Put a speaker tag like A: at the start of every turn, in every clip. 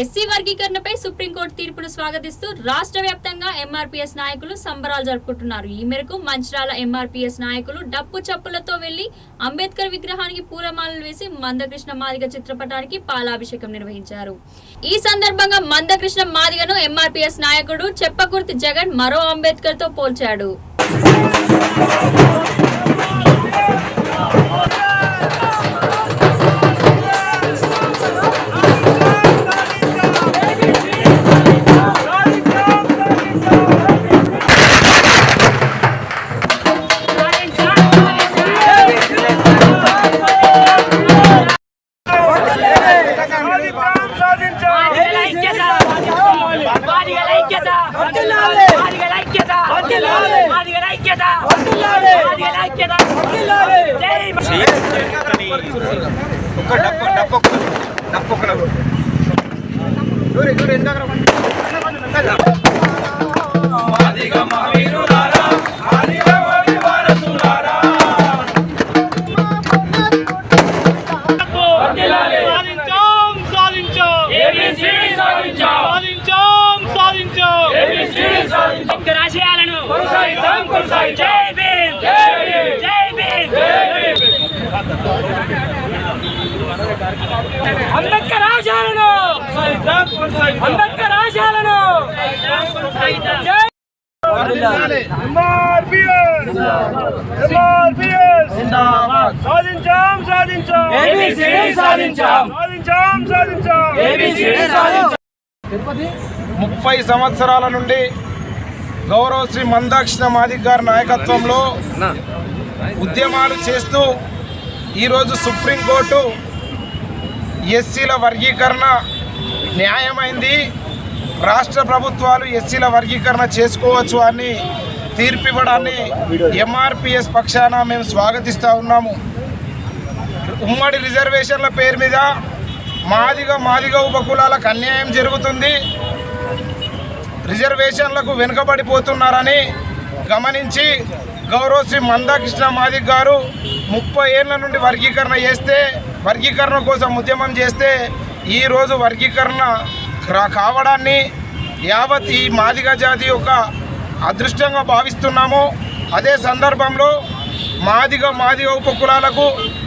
A: SC వర్గీకరణపై supreme court తీర్పును స్వాగతిస్తూ రాష్ట్ర వ్యాప్తంగా ఎంఆర్పీఎస్ నాయకులు సంబరాలు జరుపుకుంటున్నారు. ఈ మేరకు మంచిరాల ఎంఆర్పీఎస్ నాయకులు డప్పు చప్పులతో వెళ్ళి అంబేద్కర్ విగ్రహానికి పూలమాలలు వేసి మందకృష్ణ మాదిగ చిత్రపటానికి పాలాభిషేకం నిర్వహించారు. ఈ సందర్భంగా మందకృష్ణ మాదిగను ఎంఆర్పీఎస్ నాయకుడు చెప్పకుర్తి జగన్ మరో అంబేద్కర్తో పోల్చాడు.
B: ఒక్క డప్పు డప్పు ఒక్క డప్పు ఒక్క డప్పు దూరి దూరి ఎందుకు
C: సాధించాం సాధించాం.
D: సాధించాం
C: సాధించాం.
D: ఏబిసిడి సాధించాం. ఒక్క రాశయాలను జై భీమ్. జై భీమ్. జై భీమ్. జై భీమ్. అంబేద్కర్ ఆశయాలను అంబేద్కర్ ఆశయాలను జై
C: ఎంఆర్పిఎస్ ఎంఆర్పిఎస్ సాధించాం సాధించాం.
D: సాధించాం.
C: సాధించాం సాధించాం.
B: ముప్పై సంవత్సరాల నుండి గౌరవ శ్రీ మందాక్షిణ మాదిక్ గారి నాయకత్వంలో ఉద్యమాలు చేస్తూ ఈరోజు సుప్రీంకోర్టు ఎస్సీల వర్గీకరణ న్యాయమైంది. రాష్ట్ర ప్రభుత్వాలు ఎస్సీల వర్గీకరణ చేసుకోవచ్చు అని తీర్పు ఇవ్వడాన్ని ఎంఆర్పిఎస్ పక్షాన మేము స్వాగతిస్తూ ఉన్నాము. ఉమ్మడి రిజర్వేషన్ల పేరు మీద మాదిగ మాదిగ ఉపకులాలకు అన్యాయం జరుగుతుంది. రిజర్వేషన్లకు వెనుకబడిపోతున్నారని గమనించి గౌరవ శ్రీ మందాకృష్ణ మాదిక్ గారు ముప్పై ఏళ్ళ నుండి వర్గీకరణ చేస్తే వర్గీకరణ కోసం ఉద్యమం చేస్తే ఈరోజు వర్గీకరణ రా- కావడాన్ని యావత్ ఈ మాదిగ జాతి యొక్క అదృష్టంగా భావిస్తున్నాము. అదే సందర్భంలో మాదిగ మాదిగ ఉపకులాలకు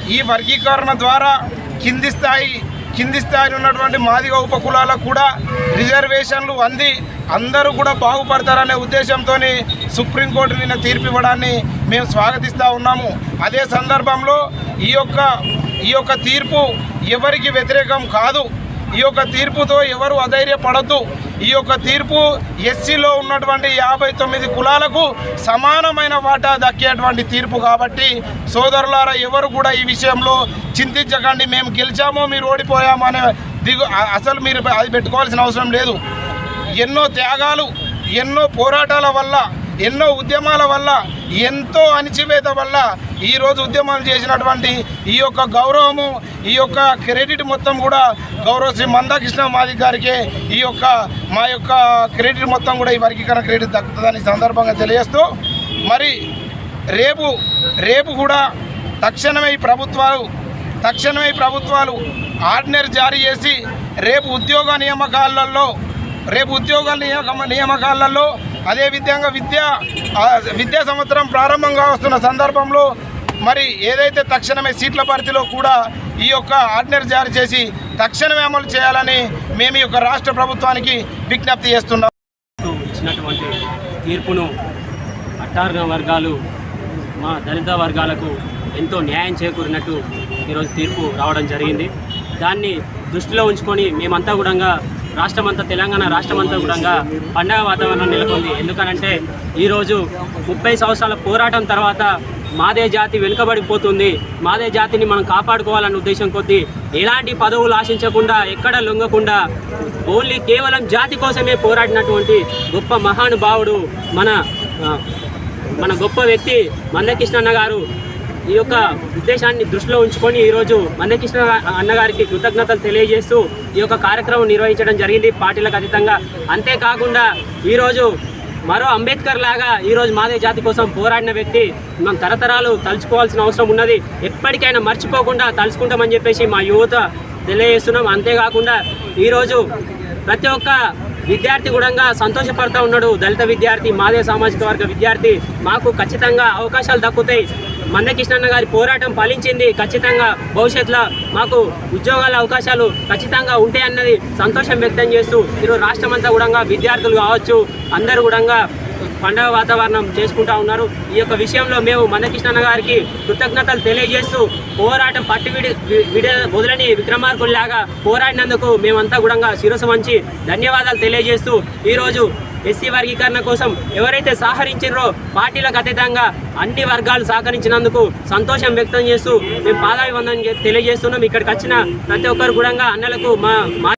B: ఈ వర్గీకరణ ద్వారా కింది స్థాయి కింది స్థాయిలో ఉన్నటువంటి మాదిగ ఉపకులాల కూడా రిజర్వేషన్లు అంది. అందరూ కూడా బాగుపడతారనే ఉద్దేశంతో సుప్రీంకోర్టు నిన్న తీర్పు ఇవ్వడాన్ని మేము స్వాగతిస్తూ ఉన్నాము. అదే సందర్భంలో ఈ యొక్క ఈ యొక్క తీర్పు ఎవరికి వ్యతిరేకం కాదు. ఈ యొక్క తీర్పుతో ఎవరు అధైర్యపడద్దు. ఈ యొక్క తీర్పు ఎస్సీలో ఉన్నటువంటి యాభై తొమ్మిది కులాలకు సమానమైన వాటా దక్కేటువంటి తీర్పు కాబట్టి సోదరులారా ఎవరు కూడా ఈ విషయంలో చింతించకండి. మేము గెలిచామో మీరు ఓడిపోయామనే దిగు అసలు మీరు అది పెట్టుకోవాల్సిన అవసరం లేదు. ఎన్నో త్యాగాలు ఎన్నో పోరాటాల వల్ల ఎన్నో ఉద్యమాల వల్ల ఎంతో అణిచివేత వల్ల ఈరోజు ఉద్యమాలు చేసినటువంటి ఈ యొక్క గౌరవము ఈ యొక్క క్రెడిట్ మొత్తం కూడా గౌరవ శ్రీ మందాకృష్ణ మాది గారికే ఈ యొక్క మా యొక్క క్రెడిట్ మొత్తం కూడా ఈ వర్గీకరణ క్రెడిట్ దక్కుతుందని సందర్భంగా తెలియజేస్తూ మరి రేపు రేపు కూడా తక్షణమే ఈ ప్రభుత్వాలు తక్షణమే ప్రభుత్వాలు ఆర్డినరీ జారీ చేసి రేపు ఉద్యోగ నియామకాలలో రేపు ఉద్యోగ నియామక నియామకాలలో అదే విధంగా విద్యా విద్యా సంవత్సరం ప్రారంభంగా వస్తున్న సందర్భంలో మరి ఏదైతే తక్షణమే సీట్ల భర్తీలో కూడా ఈ యొక్క ఆర్డినరీ జారీ చేసి తక్షణమే అమలు చేయాలని మేము ఈ యొక్క రాష్ట్ర ప్రభుత్వానికి విజ్ఞప్తి చేస్తున్నాం.
E: ఇచ్చినటువంటి తీర్పును అట్టార్గ వర్గాలు మా దళిత వర్గాలకు ఎంతో న్యాయం చేకూరినట్టు ఈరోజు తీర్పు రావడం జరిగింది. దాన్ని దృష్టిలో ఉంచుకొని మేమంతా కూడా రాష్ట్రమంతా తెలంగాణ రాష్ట్రమంతా కూడా పండగ వాతావరణం నెలకొంది. ఎందుకనంటే ఈరోజు ముప్పై సంవత్సరాల పోరాటం తర్వాత మాదే జాతి వెనుకబడిపోతుంది. మాదే జాతిని మనం కాపాడుకోవాలన్న ఉద్దేశం కొద్దీ ఎలాంటి పదవులు ఆశించకుండా ఎక్కడ లొంగకుండా ఓన్లీ కేవలం జాతి కోసమే పోరాడినటువంటి గొప్ప మహానుభావుడు మన మన గొప్ప వ్యక్తి మందకృష్ణ అన్న గారు ఈ యొక్క ఉద్దేశాన్ని దృష్టిలో ఉంచుకొని ఈరోజు మందకృష్ణ అన్నగారికి కృతజ్ఞతలు తెలియజేస్తూ ఈ యొక్క కార్యక్రమం నిర్వహించడం జరిగింది. పార్టీలకు అతీతంగా. అంతేకాకుండా ఈరోజు మరో అంబేద్కర్ లాగా ఈరోజు మాదే జాతి కోసం పోరాడిన వ్యక్తి. మనం తరతరాలు తలుచుకోవాల్సిన అవసరం ఉన్నది. ఎప్పటికైనా మర్చిపోకుండా తలుచుకుంటామని చెప్పేసి మా యువత తెలియజేస్తున్నాం. అంతేకాకుండా ఈరోజు ప్రతి ఒక్క విద్యార్థి కూడా సంతోషపడుతూ ఉన్నాడు. దళిత విద్యార్థి మాదే సామాజిక వర్గ విద్యార్థి. మాకు ఖచ్చితంగా అవకాశాలు దక్కుతాయి. మందకృష్ణన్న గారి పోరాటం ఫలించింది. ఖచ్చితంగా భవిష్యత్తులో మాకు ఉద్యోగాల అవకాశాలు ఖచ్చితంగా ఉంటాయన్నది సంతోషం వ్యక్తం చేస్తూ ఈరోజు రాష్ట్రం అంతా కూడా విద్యార్థులు కావచ్చు అందరూ కూడా పండగ వాతావరణం చేసుకుంటా ఉన్నారు. ఈ యొక్క విషయంలో మేము మందకృష్ణన్న గారికి కృతజ్ఞతలు తెలియజేస్తూ పోరాటం పట్టి విడి విడ విక్రమార్కులు విక్రమార్కుల్లాగా పోరాడినందుకు మేమంతా కూడా శిరసు వంచి ధన్యవాదాలు తెలియజేస్తూ ఈరోజు ఎస్సీ వర్గీకరణ కోసం ఎవరైతే సహకరించారో పార్టీలకు అతీతంగా అన్ని వర్గాలు సహకరించినందుకు సంతోషం వ్యక్తం చేస్తూ మేము పాదాభివందనం తెలియజేస్తున్నాం. ఇక్కడికి వచ్చిన ప్రతి ఒక్కరు కూడా అన్నలకు మా